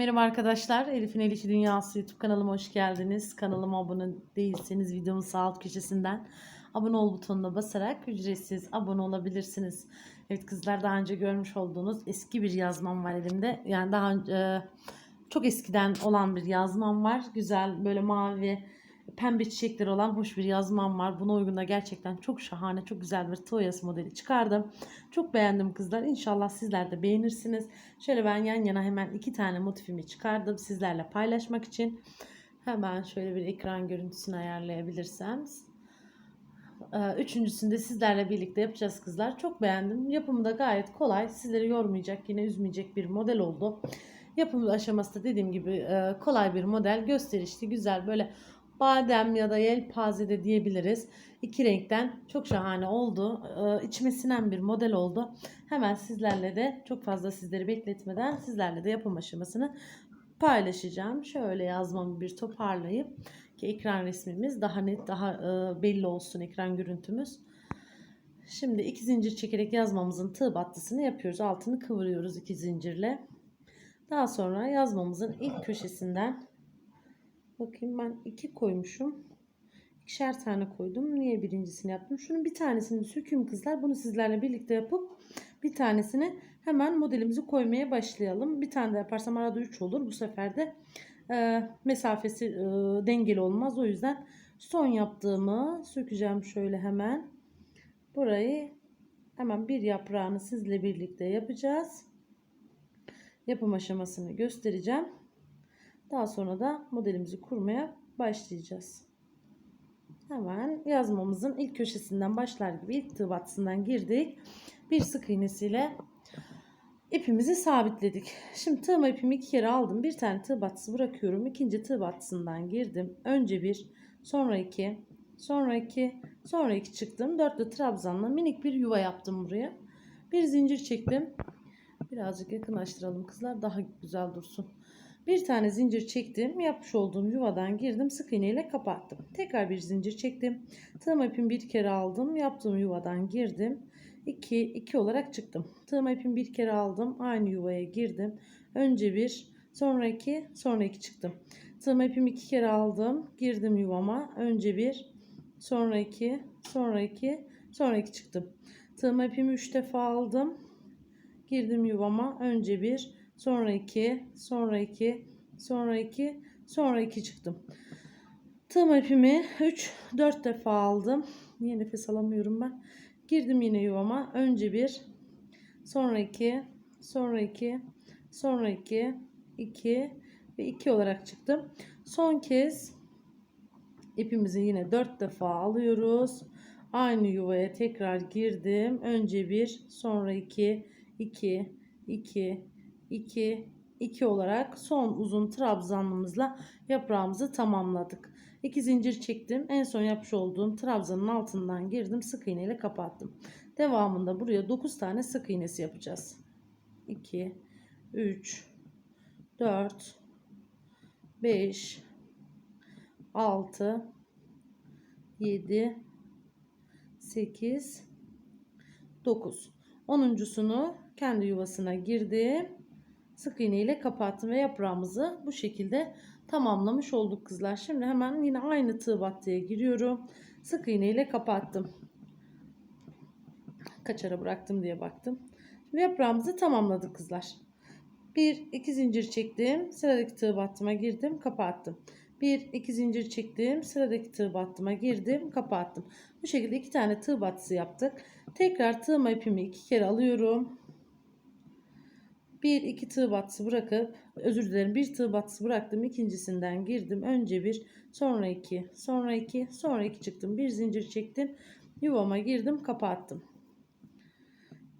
Merhaba arkadaşlar. Elif'in Elif'i Dünyası YouTube kanalıma hoş geldiniz. Kanalıma abone değilseniz videomun sağ alt köşesinden abone ol butonuna basarak ücretsiz abone olabilirsiniz. Evet kızlar daha önce görmüş olduğunuz eski bir yazmam var elimde. Yani daha önce çok eskiden olan bir yazmam var. Güzel böyle mavi pembe çiçekleri olan hoş bir yazmam var. Buna uygun da gerçekten çok şahane, çok güzel bir Toyas modeli çıkardım. Çok beğendim kızlar. İnşallah sizler de beğenirsiniz. Şöyle ben yan yana hemen iki tane motifimi çıkardım sizlerle paylaşmak için. Hemen şöyle bir ekran görüntüsünü ayarlayabilirsem. Ee, Üçüncüsünü de sizlerle birlikte yapacağız kızlar. Çok beğendim. Yapımı da gayet kolay. Sizleri yormayacak, yine üzmeyecek bir model oldu. Yapım aşaması da dediğim gibi e, kolay bir model. Gösterişli, güzel böyle badem ya da yelpaze de diyebiliriz. İki renkten çok şahane oldu. Ee, sinen bir model oldu. Hemen sizlerle de çok fazla sizleri bekletmeden sizlerle de yapım aşamasını paylaşacağım. Şöyle yazmamı bir toparlayıp ki ekran resmimiz daha net, daha e, belli olsun ekran görüntümüz. Şimdi iki zincir çekerek yazmamızın tığ battısını yapıyoruz. Altını kıvırıyoruz iki zincirle. Daha sonra yazmamızın ilk köşesinden bakayım ben iki koymuşum. İkişer tane koydum. Niye birincisini yaptım? Şunun bir tanesini sökeyim kızlar. Bunu sizlerle birlikte yapıp bir tanesini hemen modelimizi koymaya başlayalım. Bir tane de yaparsam arada 3 olur. Bu sefer de e, mesafesi e, dengeli olmaz. O yüzden son yaptığımı sökeceğim şöyle hemen. Burayı hemen bir yaprağını sizle birlikte yapacağız. Yapım aşamasını göstereceğim. Daha sonra da modelimizi kurmaya başlayacağız. Hemen yazmamızın ilk köşesinden başlar gibi ilk tığ battısından girdik. Bir sık iğnesiyle ipimizi sabitledik. Şimdi tığma ipimi iki kere aldım. Bir tane tığ battısı bırakıyorum. İkinci tığ battısından girdim. Önce bir, sonra iki, sonra iki, sonra iki çıktım. Dörtlü trabzanla minik bir yuva yaptım buraya. Bir zincir çektim. Birazcık yakınlaştıralım kızlar daha güzel dursun. Bir tane zincir çektim. Yapmış olduğum yuvadan girdim. Sık iğne ile kapattım. Tekrar bir zincir çektim. Tığım ipimi bir kere aldım. Yaptığım yuvadan girdim. 2 2 olarak çıktım. Tığım ipimi bir kere aldım. Aynı yuvaya girdim. Önce bir, sonra iki, sonra iki çıktım. Tığım ipimi iki kere aldım. Girdim yuvama. Önce bir, sonra iki, sonra iki, sonra iki çıktım. Tığım ipimi üç defa aldım. Girdim yuvama. Önce bir, sonra 2, sonra 2, sonra 2, sonra 2 çıktım. Tığım ipimi 3, 4 defa aldım. Niye nefes alamıyorum ben? Girdim yine yuvama. Önce 1, sonra 2, sonra 2, sonra 2, 2 ve 2 olarak çıktım. Son kez ipimizi yine 4 defa alıyoruz. Aynı yuvaya tekrar girdim. Önce 1, sonra 2, 2, 2, 2 2 olarak son uzun trabzanımızla yaprağımızı tamamladık. 2 zincir çektim. En son yapmış olduğum trabzanın altından girdim. Sık iğne ile kapattım. Devamında buraya 9 tane sık iğnesi yapacağız. 2 3 4 5 6 7 8 9 onuncusunu kendi yuvasına girdim sık iğne ile kapattım ve yaprağımızı bu şekilde tamamlamış olduk kızlar. Şimdi hemen yine aynı tığ battıya giriyorum. Sık iğne ile kapattım. Kaç ara bıraktım diye baktım. Şimdi yaprağımızı tamamladık kızlar. Bir iki zincir çektim. Sıradaki tığ battıma girdim, kapattım. Bir iki zincir çektim. Sıradaki tığ battıma girdim, kapattım. Bu şekilde iki tane tığ battısı yaptık. Tekrar tığma ipimi iki kere alıyorum bir iki tığ batısı bırakıp özür dilerim bir tığ batısı bıraktım ikincisinden girdim. Önce bir sonra iki sonra iki sonra iki çıktım. Bir zincir çektim yuvama girdim kapattım.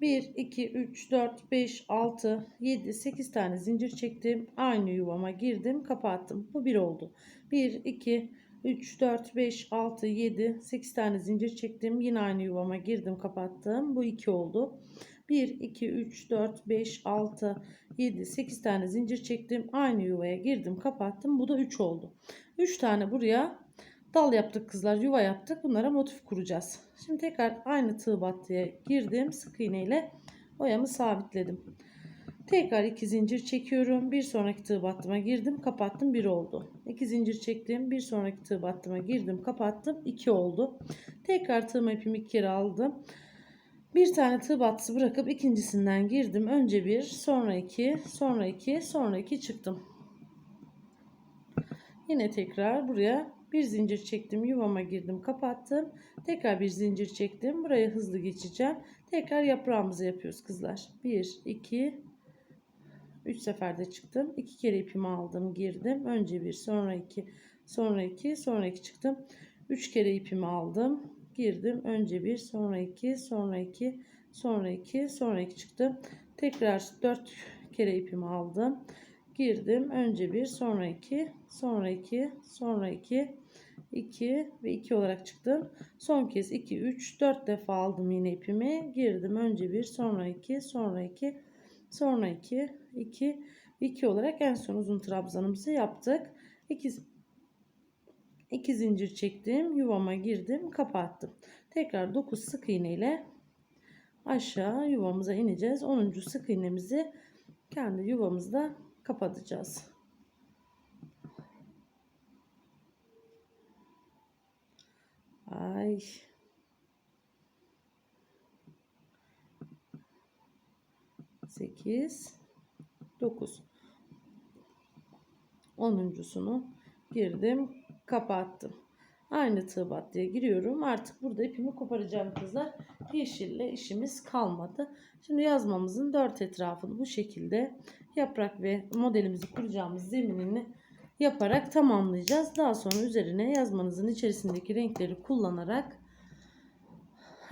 1 2 3 4 5 6 7 8 tane zincir çektim. Aynı yuvama girdim kapattım. Bu bir oldu. 1 2 3 4 5 6 7 8 tane zincir çektim. Yine aynı yuvama girdim kapattım. Bu 2 oldu 1, 2, 3, 4, 5, 6, 7, 8 tane zincir çektim. Aynı yuvaya girdim kapattım. Bu da 3 oldu. 3 tane buraya dal yaptık kızlar. Yuva yaptık. Bunlara motif kuracağız. Şimdi tekrar aynı tığ battıya girdim. Sık iğne ile oyamı sabitledim. Tekrar iki zincir çekiyorum. Bir sonraki tığ battıma girdim, kapattım. Bir oldu. İki zincir çektim. Bir sonraki tığ battıma girdim, kapattım. iki oldu. Tekrar tığım ipimi iki kere aldım. Bir tane tığ battısı bırakıp ikincisinden girdim. Önce bir, sonra iki, sonra iki, sonra iki çıktım. Yine tekrar buraya bir zincir çektim. Yuvama girdim, kapattım. Tekrar bir zincir çektim. Buraya hızlı geçeceğim. Tekrar yaprağımızı yapıyoruz kızlar. 1, 2, 3 seferde çıktım. 2 kere ipimi aldım, girdim. Önce bir, sonra iki, sonra iki, sonra iki çıktım. 3 kere ipimi aldım, girdim. Önce bir, sonra iki, sonra iki, sonra iki, sonra iki çıktım. Tekrar 4 kere ipimi aldım. Girdim. Önce bir, sonra iki, sonra iki, sonra iki, 2 ve 2 olarak çıktım. Son kez 2, 3, 4 defa aldım yine ipimi. Girdim. Önce bir, sonra iki, sonra iki, sonra iki, 2, 2 olarak en son uzun trabzanımızı yaptık. 2 2 zincir çektim. Yuvama girdim. Kapattım. Tekrar 9 sık iğne ile aşağı yuvamıza ineceğiz. 10. sık iğnemizi kendi yuvamızda kapatacağız. Ay. Sekiz. Dokuz. Onuncusunu girdim. Kapattım. Aynı tığ battıya giriyorum. Artık burada ipimi koparacağım kızlar. Yeşille işimiz kalmadı. Şimdi yazmamızın dört etrafını bu şekilde yaprak ve modelimizi kuracağımız zeminini yaparak tamamlayacağız. Daha sonra üzerine yazmanızın içerisindeki renkleri kullanarak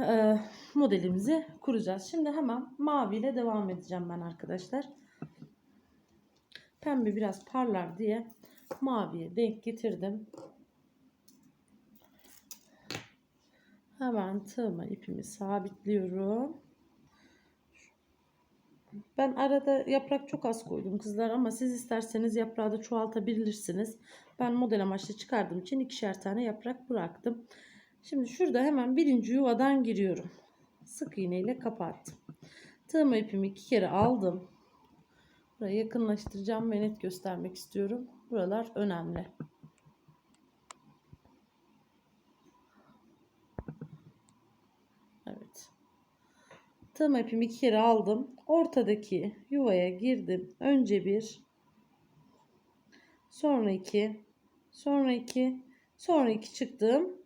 e, modelimizi kuracağız. Şimdi hemen mavi ile devam edeceğim ben arkadaşlar. Pembe biraz parlar diye maviye denk getirdim. Hemen tığıma ipimi sabitliyorum. Ben arada yaprak çok az koydum kızlar ama siz isterseniz yaprağı da çoğaltabilirsiniz. Ben model amaçlı çıkardığım için ikişer tane yaprak bıraktım. Şimdi şurada hemen birinci yuvadan giriyorum. Sık iğne ile kapattım. Tığıma ipimi iki kere aldım. Burayı yakınlaştıracağım ve net göstermek istiyorum. Buralar önemli. Evet. Tığım ipimi iki kere aldım. Ortadaki yuvaya girdim. Önce bir, sonra iki, sonra iki, sonra iki çıktım.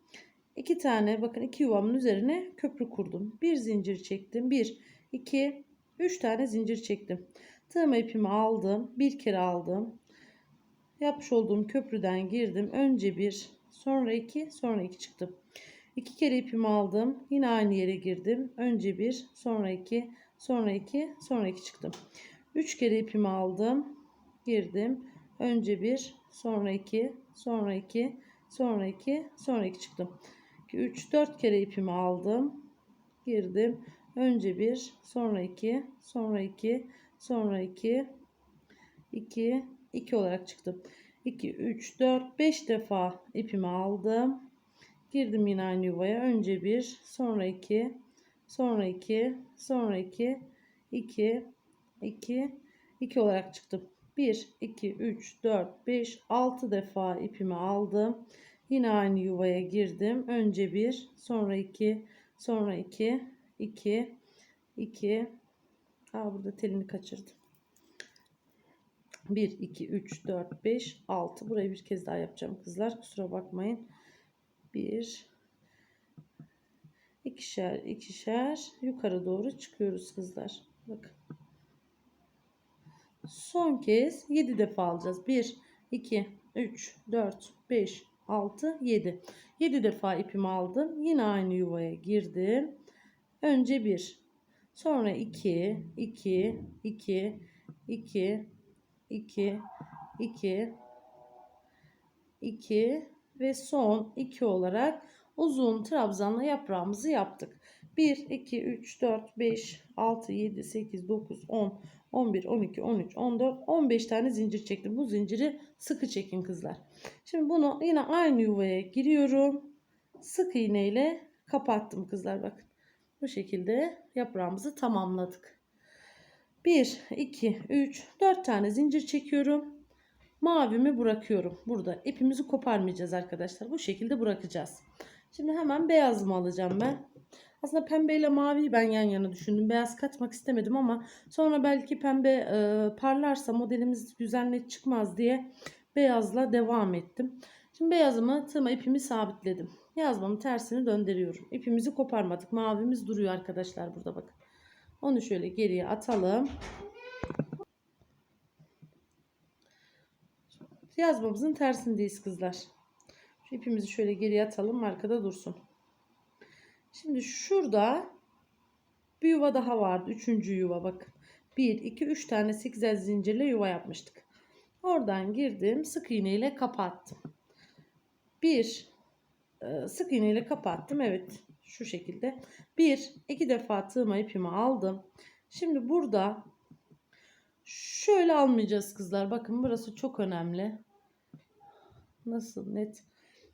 İki tane bakın iki yuvamın üzerine köprü kurdum. Bir zincir çektim. Bir, iki, üç tane zincir çektim. Tığım ipimi aldım. Bir kere aldım. Yapmış olduğum köprüden girdim. Önce bir, sonra iki, sonra iki çıktım. İki kere ipimi aldım. Yine aynı yere girdim. Önce bir, sonra iki, sonra iki, sonra iki çıktım. Üç kere ipimi aldım. Girdim. Önce bir, sonra iki, sonra iki, sonra iki, sonra iki çıktım. 2, 3, 4 kere ipimi aldım. Girdim. Önce bir, sonra iki, sonra iki, sonra iki, iki, iki olarak çıktım. 2, 3, 4, 5 defa ipimi aldım. Girdim yine aynı yuvaya. Önce bir, sonra iki, sonra iki, sonra iki, iki, iki, iki olarak çıktım. 1, 2, 3, 4, 5, 6 defa ipimi aldım. Yine aynı yuvaya girdim. Önce bir, sonra iki, sonra iki, iki, iki. Aa, burada telini kaçırdım. 1, 2, 3, 4, 5, 6. Burayı bir kez daha yapacağım kızlar. Kusura bakmayın. 1, ikişer, ikişer yukarı doğru çıkıyoruz kızlar. Bakın. Son kez 7 defa alacağız. 1, 2, 3, 4, 5, 6, 7. 7 defa ipimi aldım. Yine aynı yuvaya girdim. Önce 1. Sonra 2, 2, 2, 2, 2, 2, 2 ve son 2 olarak uzun trabzanla yaprağımızı yaptık. 1, 2, 3, 4, 5, 6, 7, 8, 9, 10, 11, 12, 13, 14, 15 tane zincir çektim. Bu zinciri sıkı çekin kızlar. Şimdi bunu yine aynı yuvaya giriyorum. Sık iğne ile kapattım kızlar bakın. Bu şekilde yaprağımızı tamamladık. 1, 2, 3, 4 tane zincir çekiyorum. Mavimi bırakıyorum. Burada ipimizi koparmayacağız arkadaşlar. Bu şekilde bırakacağız. Şimdi hemen beyazımı alacağım ben. Aslında pembe ile maviyi ben yan yana düşündüm. Beyaz katmak istemedim ama sonra belki pembe e, parlarsa modelimiz güzel net çıkmaz diye beyazla devam ettim. Şimdi beyazımı tığıma ipimi sabitledim. Yazmamın tersini döndürüyorum. İpimizi koparmadık. Mavimiz duruyor arkadaşlar burada bakın. Onu şöyle geriye atalım. Yazmamızın tersindeyiz kızlar. Şu ipimizi şöyle geriye atalım. Arkada dursun. Şimdi şurada bir yuva daha vardı. Üçüncü yuva bakın. 1, 2, 3 tane 8 zincirle yuva yapmıştık. Oradan girdim. Sık iğne ile kapattım. Bir e, sık iğne ile kapattım. Evet şu şekilde. Bir, iki defa tığıma ipimi aldım. Şimdi burada şöyle almayacağız kızlar. Bakın burası çok önemli. Nasıl net?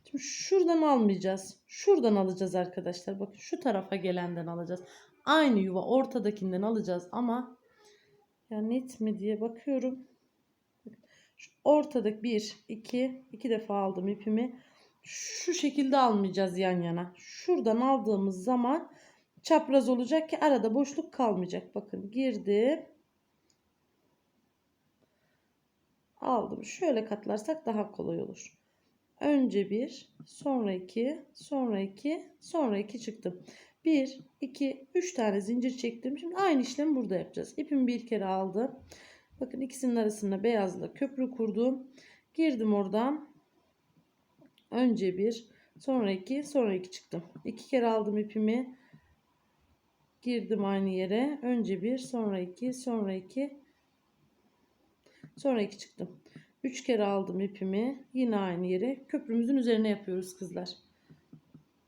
Şimdi şuradan almayacağız. Şuradan alacağız arkadaşlar. Bakın şu tarafa gelenden alacağız. Aynı yuva ortadakinden alacağız ama ya net mi diye bakıyorum. Şu ortadaki bir, iki, iki defa aldım ipimi. Şu şekilde almayacağız yan yana. Şuradan aldığımız zaman çapraz olacak ki arada boşluk kalmayacak. Bakın girdim. Aldım. Şöyle katlarsak daha kolay olur. Önce bir, sonra iki, sonra iki, sonra iki çıktım. Bir, iki, üç tane zincir çektim. Şimdi aynı işlemi burada yapacağız. İpimi bir kere aldım. Bakın ikisinin arasında beyazla köprü kurdum. Girdim oradan. Önce bir, sonra iki, sonra iki çıktım. İki kere aldım ipimi. Girdim aynı yere. Önce bir, sonra iki, sonra iki, sonra iki çıktım. 3 kere aldım ipimi. Yine aynı yere köprümüzün üzerine yapıyoruz kızlar.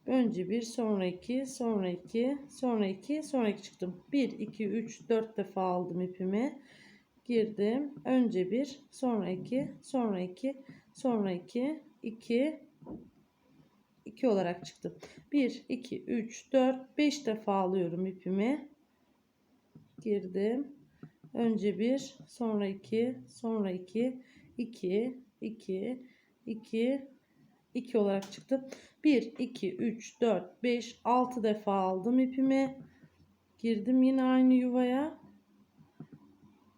Önce bir, sonra iki, sonra iki, sonra iki, sonra iki çıktım. 1, 2, 3, 4 defa aldım ipimi. Girdim. Önce bir, sonra iki, sonra iki, sonra iki, iki, iki olarak çıktım. 1, 2, 3, 4, 5 defa alıyorum ipimi. Girdim. Önce bir, sonra iki, sonra iki, 2, 2, 2, 2 olarak çıktı. 1, 2, 3, 4, 5, 6 defa aldım ipimi. Girdim yine aynı yuvaya.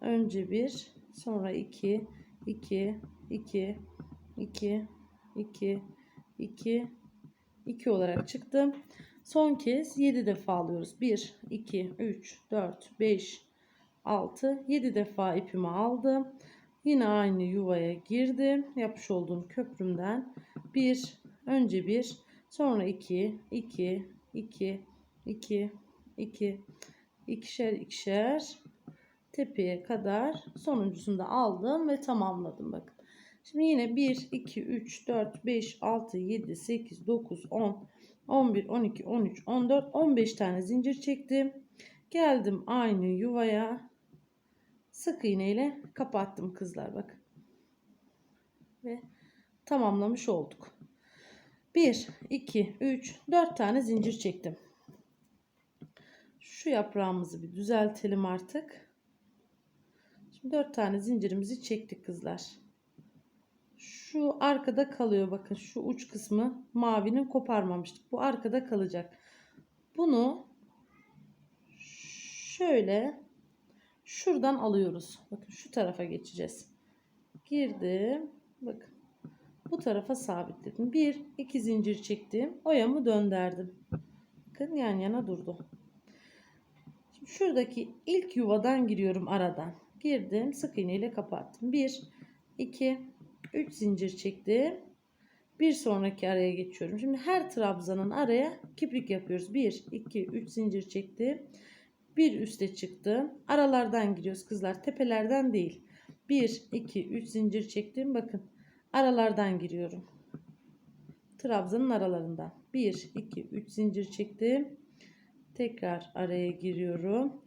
Önce 1, sonra 2, 2, 2, 2, 2, 2, 2 olarak çıktım. Son kez 7 defa alıyoruz. 1, 2, 3, 4, 5, 6, 7 defa ipimi aldım. Yine aynı yuvaya girdim. Yapmış olduğum köprümden bir önce bir sonra iki iki iki iki iki ikişer ikişer tepeye kadar sonuncusunu da aldım ve tamamladım bakın. Şimdi yine 1 2 3 4 5 6 7 8 9 10 11 12 13 14 15 tane zincir çektim. Geldim aynı yuvaya sık iğne ile kapattım kızlar bak. Ve tamamlamış olduk. 1, 2, 3, 4 tane zincir çektim. Şu yaprağımızı bir düzeltelim artık. Şimdi 4 tane zincirimizi çektik kızlar. Şu arkada kalıyor bakın şu uç kısmı mavinin koparmamıştık. Bu arkada kalacak. Bunu şöyle şuradan alıyoruz. Bakın şu tarafa geçeceğiz. Girdim. Bakın. Bu tarafa sabitledim. Bir, iki zincir çektim. Oyamı döndürdüm. Bakın yan yana durdu. Şimdi şuradaki ilk yuvadan giriyorum aradan. Girdim. Sık iğne ile kapattım. Bir, iki, üç zincir çektim. Bir sonraki araya geçiyorum. Şimdi her trabzanın araya kiprik yapıyoruz. Bir, iki, üç zincir çektim bir üste çıktım. Aralardan giriyoruz kızlar. Tepelerden değil. 1, 2, 3 zincir çektim. Bakın aralardan giriyorum. Trabzanın aralarından. 1, 2, 3 zincir çektim. Tekrar araya giriyorum.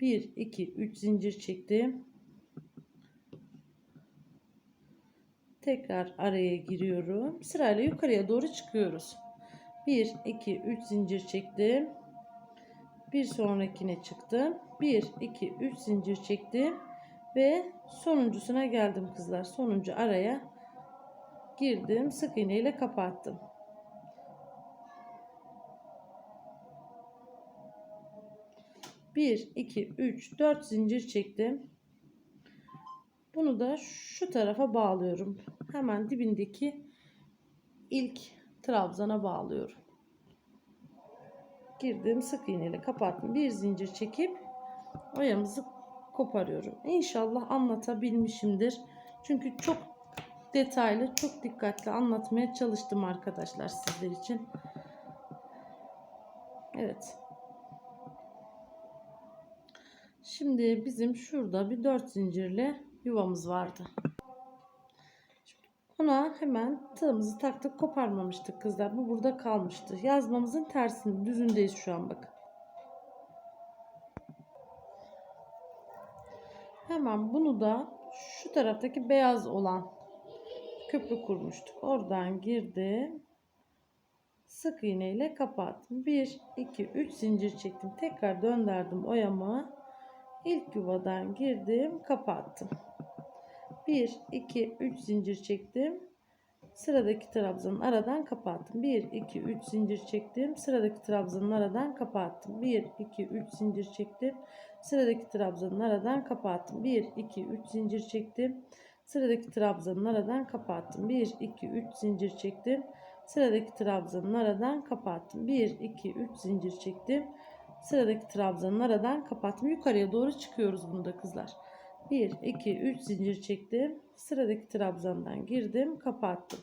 1, 2, 3 zincir çektim. Tekrar araya giriyorum. Sırayla yukarıya doğru çıkıyoruz. 1, 2, 3 zincir çektim Bir sonrakine çıktım. 1, 2, 3 zincir çektim. Ve sonuncusuna geldim kızlar. Sonuncu araya girdim. Sık iğne ile kapattım. Bir, iki, üç, dört zincir çektim. Bunu da şu tarafa bağlıyorum. Hemen dibindeki ilk trabzana bağlıyorum. Girdim sık iğne ile kapattım. Bir zincir çekip oyamızı koparıyorum. İnşallah anlatabilmişimdir. Çünkü çok detaylı, çok dikkatli anlatmaya çalıştım arkadaşlar sizler için. Evet. Şimdi bizim şurada bir dört zincirli yuvamız vardı. Ona hemen tığımızı taktık koparmamıştık kızlar. Bu burada kalmıştı. Yazmamızın tersinde düzündeyiz şu an bakın. Hemen bunu da şu taraftaki beyaz olan köprü kurmuştuk. Oradan girdim. Sık iğne ile kapattım. 1, 2, 3 zincir çektim. Tekrar döndürdüm oyamı. İlk yuvadan girdim. Kapattım. 1, 2, 3 zincir çektim. Sıradaki trabzanın aradan kapattım. 1, 2, 3 zincir çektim. Sıradaki trabzanın aradan kapattım. 1, 2, 3 zincir çektim. Sıradaki trabzanın aradan kapattım. 1, 2, 3 zincir çektim. Sıradaki trabzanın aradan kapattım. 1, 2, 3 zincir çektim. Sıradaki trabzanın aradan kapattım. 1, 2, 3 zincir çektim. Sıradaki trabzanın aradan kapattım. Yukarıya doğru çıkıyoruz bunu da kızlar. 1, 2, 3 zincir çektim. Sıradaki trabzandan girdim. Kapattım.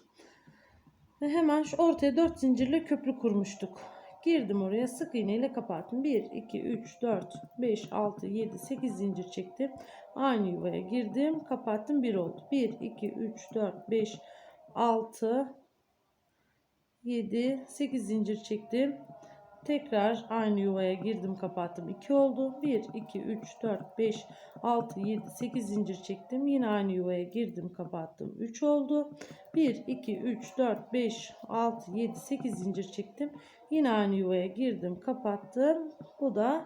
Ve hemen şu ortaya 4 zincirle köprü kurmuştuk. Girdim oraya sık iğne ile kapattım. 1, 2, 3, 4, 5, 6, 7, 8 zincir çektim. Aynı yuvaya girdim. Kapattım. 1 oldu. 1, 2, 3, 4, 5, 6, 7, 8 zincir çektim. Tekrar aynı yuvaya girdim kapattım. 2 oldu. 1, 2, 3, 4, 5, 6, 7, 8 zincir çektim. Yine aynı yuvaya girdim kapattım. 3 oldu. 1, 2, 3, 4, 5, 6, 7, 8 zincir çektim. Yine aynı yuvaya girdim kapattım. Bu da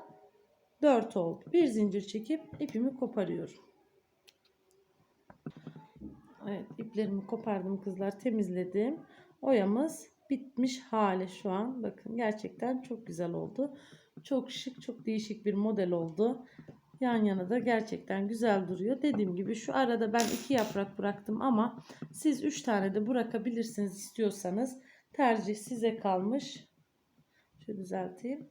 4 oldu. Bir zincir çekip ipimi koparıyorum. Evet iplerimi kopardım kızlar temizledim. Oyamız bitmiş hali şu an. Bakın gerçekten çok güzel oldu. Çok şık, çok değişik bir model oldu. Yan yana da gerçekten güzel duruyor. Dediğim gibi şu arada ben iki yaprak bıraktım ama siz üç tane de bırakabilirsiniz istiyorsanız. Tercih size kalmış. Şöyle düzelteyim.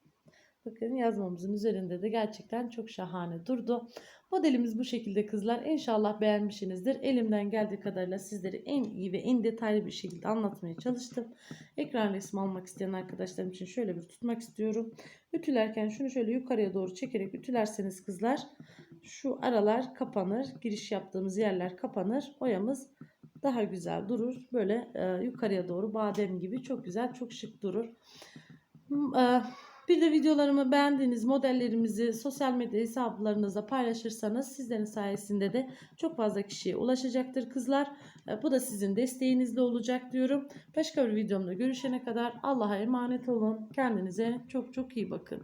Bakın yazmamızın üzerinde de gerçekten çok şahane durdu. Modelimiz bu şekilde kızlar. İnşallah beğenmişsinizdir. Elimden geldiği kadarıyla sizleri en iyi ve en detaylı bir şekilde anlatmaya çalıştım. Ekran resmi almak isteyen arkadaşlarım için şöyle bir tutmak istiyorum. Ütülerken şunu şöyle yukarıya doğru çekerek ütülerseniz kızlar şu aralar kapanır. Giriş yaptığımız yerler kapanır. Oyamız daha güzel durur. Böyle e, yukarıya doğru badem gibi çok güzel çok şık durur. E, bir de videolarımı beğendiğiniz modellerimizi sosyal medya hesaplarınızda paylaşırsanız sizlerin sayesinde de çok fazla kişiye ulaşacaktır kızlar. E, Bu da sizin desteğinizle olacak diyorum. Başka bir videomda görüşene kadar Allah'a emanet olun. Kendinize çok çok iyi bakın.